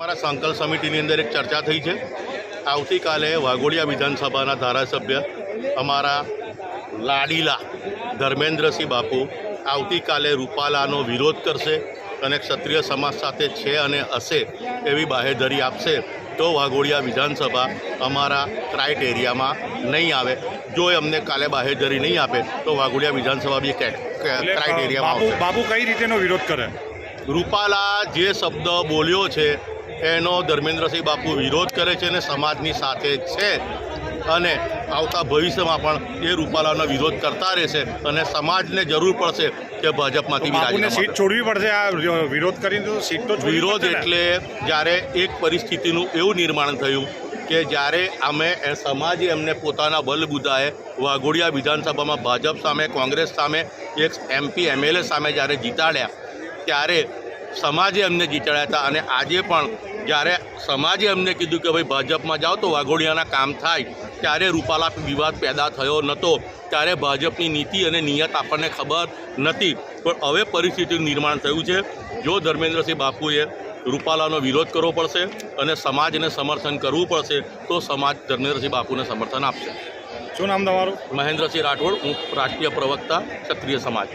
અમારા સંકલ્પ સમિતિની અંદર એક ચર્ચા થઈ છે. આવતીકાલે વાઘોડિયા વિધાનસભાના ધારાસભ્ય અમારા લાડીલા ધર્મેન્દ્રસિંહ બાપુ આવતીકાલે રૂપાલાનો વિરોધ કરશે અને ક્ષત્રિય સમાજ સાથે છે અને હશે એવી બાહેધરી આપશે તો વાઘોડિયા વિધાનસભા અમારા ક્રાઇટેરિયામાં નહીં આવે. જો એમને અમને કાલે બાહેધરી નહીં આપે તો વાઘોડિયા વિધાનસભા બી ક્રાઇટેરિયામાં બાપુ કઈ રીતેનો વિરોધ કરે? રૂપાલા જે શબ્દ બોલ્યો છે એનો ધર્મેન્દ્રસિંહ બાપુ વિરોધ કરે છે અને સમાજની સાથે છે. અને આવતા ભવિષ્યમાં પણ એ રૂપાલાનો વિરોધ કરતા રહેશે અને સમાજને જરૂર પડશે કે ભાજપમાંથી સીટ છોડવી પડશે. આ વિરોધ કરીને તો સીટ તો વિરોધ એટલે જ્યારે એક પરિસ્થિતિનું એવું નિર્માણ થયું કે જ્યારે અમે એ સમાજે એમને પોતાના બલબુદાએ વાઘોડિયા વિધાનસભામાં ભાજપ સામે કોંગ્રેસ સામે એક એમપી એમએલએ સામે જ્યારે જીતાડ્યા ત્યારે સમાજે અમને જીતાડ્યા હતા અને આજે પણ જ્યારે સમાજે એમને કીધું કે ભાઈ ભાજપમાં જાઓ તો વાઘોડિયાના કામ થાય ત્યારે રૂપાલા વિવાદ પેદા થયો નહોતો ત્યારે ભાજપની નીતિ અને નિયત આપણને ખબર નથી. પણ હવે પરિસ્થિતિનું નિર્માણ થયું છે. જો ધર્મેન્દ્રસિંહ બાપુએ રૂપાલાનો વિરોધ કરવો પડશે અને સમાજને સમર્થન કરવું પડશે તો સમાજ ધર્મેન્દ્રસિંહ બાપુને સમર્થન આપશે. શું નામ તમારું? મહેન્દ્રસિંહ રાઠોડ હું રાષ્ટ્રીય પ્રવક્તા ક્ષત્રિય સમાજ.